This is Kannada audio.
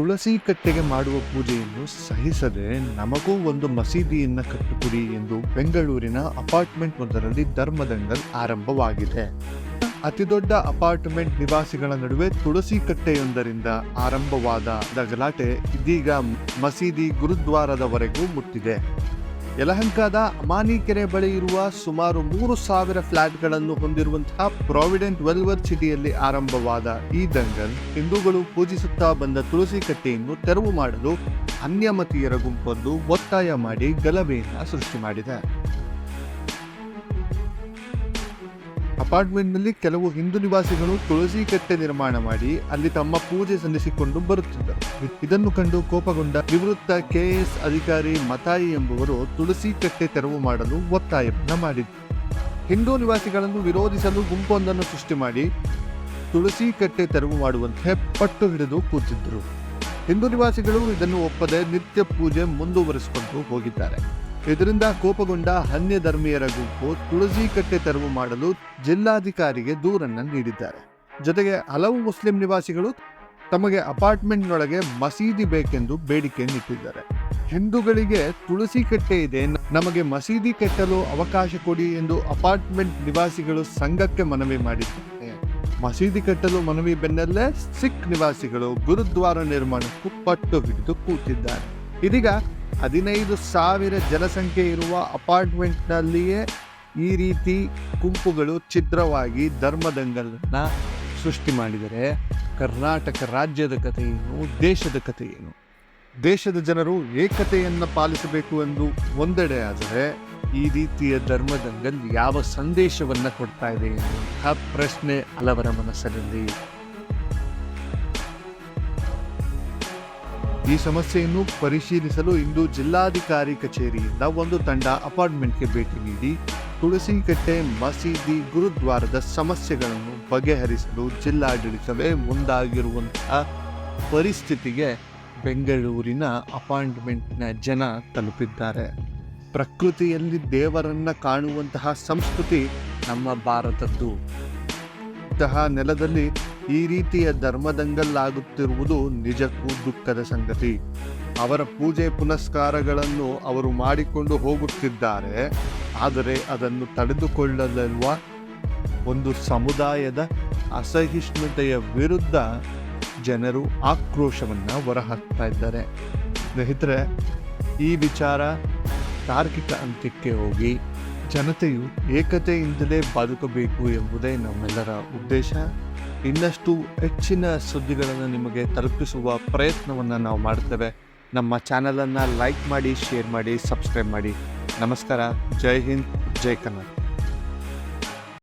ತುಳಸಿ ಕಟ್ಟೆಗೆ ಮಾಡುವ ಪೂಜೆಯನ್ನು ಸಹಿಸದೆ ನಮಗೂ ಒಂದು ಮಸೀದಿಯನ್ನ ಕಟ್ಟಿಕೊಡಿ ಎಂದು ಬೆಂಗಳೂರಿನ ಅಪಾರ್ಟ್ಮೆಂಟ್ ಒಂದರಲ್ಲಿ ಧರ್ಮದಂಗಲ್ ಆರಂಭವಾಗಿದೆ. ಅತಿದೊಡ್ಡ ಅಪಾರ್ಟ್ಮೆಂಟ್ ನಿವಾಸಿಗಳ ನಡುವೆ ತುಳಸಿ ಕಟ್ಟೆಯೊಂದರಿಂದ ಆರಂಭವಾದ ಗಲಾಟೆ ಇದೀಗ ಮಸೀದಿ ಗುರುದ್ವಾರದವರೆಗೂ ಮುಟ್ಟಿದೆ. ಯಲಹಂಕದ ಅಮಾನಿಕೆರೆ ಬಳಿ ಇರುವ ಸುಮಾರು ಮೂರು ಸಾವಿರ ಫ್ಲಾಟ್ಗಳನ್ನು ಹೊಂದಿರುವಂತಹ ಪ್ರಾವಿಡೆಂಟ್ ವೆಲ್ವರ್ ಸಿಟಿಯಲ್ಲಿ ಆರಂಭವಾದ ಈ ದಂಗಲ್ ಹಿಂದೂಗಳು ಪೂಜಿಸುತ್ತಾ ಬಂದ ತುಳಸಿ ಕಟ್ಟೆಯನ್ನು ತೆರವು ಮಾಡಲು ಅನ್ಯಮತೀಯರ ಗುಂಪೊಂದು ಒತ್ತಾಯ ಮಾಡಿ ಗಲಭೆಯನ್ನ ಸೃಷ್ಟಿ ಮಾಡಿದೆ. ಅಪಾರ್ಟ್ಮೆಂಟ್ನಲ್ಲಿ ಕೆಲವು ಹಿಂದೂ ನಿವಾಸಿಗಳು ತುಳಸಿ ಕಟ್ಟೆ ನಿರ್ಮಾಣ ಮಾಡಿ ಅಲ್ಲಿ ತಮ್ಮ ಪೂಜೆ ಸಲ್ಲಿಸಿಕೊಂಡು ಬರುತ್ತಿದ್ದರು. ಇದನ್ನು ಕಂಡು ಕೋಪಗೊಂಡ ನಿವೃತ್ತ ಕೆಎಸ್ ಅಧಿಕಾರಿ ಮತಾಯಿ ಎಂಬುವರು ತುಳಸಿ ಕಟ್ಟೆ ತೆರವು ಮಾಡಲು ಒತ್ತಾಯ ಮಾಡಿದ್ರು ಹಿಂದೂ ನಿವಾಸಿಗಳನ್ನು ವಿರೋಧಿಸಲು ಗುಂಪೊಂದನ್ನು ಸೃಷ್ಟಿ ಮಾಡಿ ತುಳಸಿ ಕಟ್ಟೆ ತೆರವು ಮಾಡುವಂತೆ ಪಟ್ಟು ಹಿಡಿದು ಕೂತಿದ್ದರು. ಹಿಂದೂ ನಿವಾಸಿಗಳು ಇದನ್ನು ಒಪ್ಪದೆ ನಿತ್ಯ ಪೂಜೆ ಮುಂದುವರಿಸಿಕೊಂಡು ಹೋಗಿದ್ದಾರೆ. ಇದರಿಂದ ಕೋಪಗೊಂಡ ಅನ್ಯ ಧರ್ಮೀಯರ ಗುಂಪು ತುಳಸಿ ಕಟ್ಟೆ ತೆರವು ಮಾಡಲು ಜಿಲ್ಲಾಧಿಕಾರಿಗೆ ದೂರನ್ನು ನೀಡಿದ್ದಾರೆ. ಜೊತೆಗೆ ಹಲವು ಮುಸ್ಲಿಂ ನಿವಾಸಿಗಳು ತಮಗೆ ಅಪಾರ್ಟ್ಮೆಂಟ್ನೊಳಗೆ ಮಸೀದಿ ಬೇಕೆಂದು ಬೇಡಿಕೆ ನೀಡಿದ್ದಾರೆ ಹಿಂದೂಗಳಿಗೆ ತುಳಸಿ ಕಟ್ಟೆ ಇದೆ, ನಮಗೆ ಮಸೀದಿ ಕಟ್ಟಲು ಅವಕಾಶ ಕೊಡಿ ಎಂದು ಅಪಾರ್ಟ್ಮೆಂಟ್ ನಿವಾಸಿಗಳು ಸಂಘಕ್ಕೆ ಮನವಿ ಮಾಡಿದ್ದಾರೆ. ಮಸೀದಿ ಕಟ್ಟಲು ಮನವಿ ಬೆನ್ನಲ್ಲೇ ಸಿಖ್ ನಿವಾಸಿಗಳು ಗುರುದ್ವಾರ ನಿರ್ಮಾಣಕ್ಕೂ ಪಟ್ಟು ಹಿಡಿದು ಕೂತಿದ್ದಾರೆ. ಇದೀಗ ಹದಿನೈದು ಸಾವಿರ ಜನಸಂಖ್ಯೆ ಇರುವ ಅಪಾರ್ಟ್ಮೆಂಟ್ನಲ್ಲಿಯೇ ಈ ರೀತಿ ಗುಂಪುಗಳು ಛಿದ್ರವಾಗಿ ಧರ್ಮದಂಗಲನ್ನು ಸೃಷ್ಟಿ ಮಾಡಿದರೆ ಕರ್ನಾಟಕ ರಾಜ್ಯದ ಕಥೆ ಏನು, ದೇಶದ ಕಥೆ ಏನು? ದೇಶದ ಜನರು ಏಕತೆಯನ್ನು ಪಾಲಿಸಬೇಕು ಎಂದು ಒಂದೆಡೆ ಆದರೆ ಈ ರೀತಿಯ ಧರ್ಮದಂಗಲ್ ಯಾವ ಸಂದೇಶವನ್ನು ಕೊಡ್ತಾ ಇದೆ ಎನ್ನುವಂತಹ ಪ್ರಶ್ನೆ ಹಲವರ ಮನಸ್ಸಿನಲ್ಲಿ ಈ ಸಮಸ್ಯೆಯನ್ನು ಪರಿಶೀಲಿಸಲು ಇಂದು ಜಿಲ್ಲಾಧಿಕಾರಿ ಕಚೇರಿಯಿಂದ ಒಂದು ತಂಡ ಅಪಾರ್ಟ್ಮೆಂಟ್ಗೆ ಭೇಟಿ ನೀಡಿ ತುಳಸಿ ಕಟ್ಟೆ ಮಸೀದಿ ಗುರುದ್ವಾರದ ಸಮಸ್ಯೆಗಳನ್ನು ಬಗೆಹರಿಸಲು ಜಿಲ್ಲಾಡಳಿತವೇ ಮುಂದಾಗಿರುವಂತಹ ಪರಿಸ್ಥಿತಿಗೆ ಬೆಂಗಳೂರಿನ ಅಪಾರ್ಟ್ಮೆಂಟ್ನ ಜನ ತಲುಪಿದ್ದಾರೆ. ಪ್ರಕೃತಿಯಲ್ಲಿ ದೇವರನ್ನ ಕಾಣುವಂತಹ ಸಂಸ್ಕೃತಿ ನಮ್ಮ ಭಾರತದ್ದು. ಇಂತಹ ನೆಲದಲ್ಲಿ ಈ ರೀತಿಯ ಧರ್ಮದಂಗಲ್ಲಾಗುತ್ತಿರುವುದು ನಿಜಕ್ಕೂ ದುಃಖದ ಸಂಗತಿ. ಅವರ ಪೂಜೆ ಪುನಸ್ಕಾರಗಳನ್ನು ಅವರು ಮಾಡಿಕೊಂಡು ಹೋಗುತ್ತಿದ್ದಾರೆ. ಆದರೆ ಅದನ್ನು ತಡೆದುಕೊಳ್ಳಲಿರುವ ಒಂದು ಸಮುದಾಯದ ಅಸಹಿಷ್ಣುತೆಯ ವಿರುದ್ಧ ಜನರು ಆಕ್ರೋಶವನ್ನು ಹೊರಹಾಕ್ತಾ ಇದ್ದಾರೆ. ಸ್ನೇಹಿತರೆ, ಈ ವಿಚಾರ ತಾರ್ಕಿಕ ಅಂತ್ಯಕ್ಕೆ ಹೋಗಿ ಜನತೆಯು ಏಕತೆಯಿಂದಲೇ ಬದುಕಬೇಕು ಎಂಬುದೇ ನಮ್ಮೆಲ್ಲರ ಉದ್ದೇಶ. ಇನ್ನಷ್ಟು ಹೆಚ್ಚಿನ ಸುದ್ದಿಗಳನ್ನು ನಿಮಗೆ ತಲುಪಿಸುವ ಪ್ರಯತ್ನವನ್ನು ನಾವು ಮಾಡ್ತೇವೆ. ನಮ್ಮ ಚಾನಲನ್ನು ಲೈಕ್ ಮಾಡಿ ಶೇರ್ ಮಾಡಿ ಸಬ್ಸ್ಕ್ರೈಬ್ ಮಾಡಿ. ನಮಸ್ಕಾರ. ಜೈ ಹಿಂದ್, ಜೈ ಕನ್ನಡ.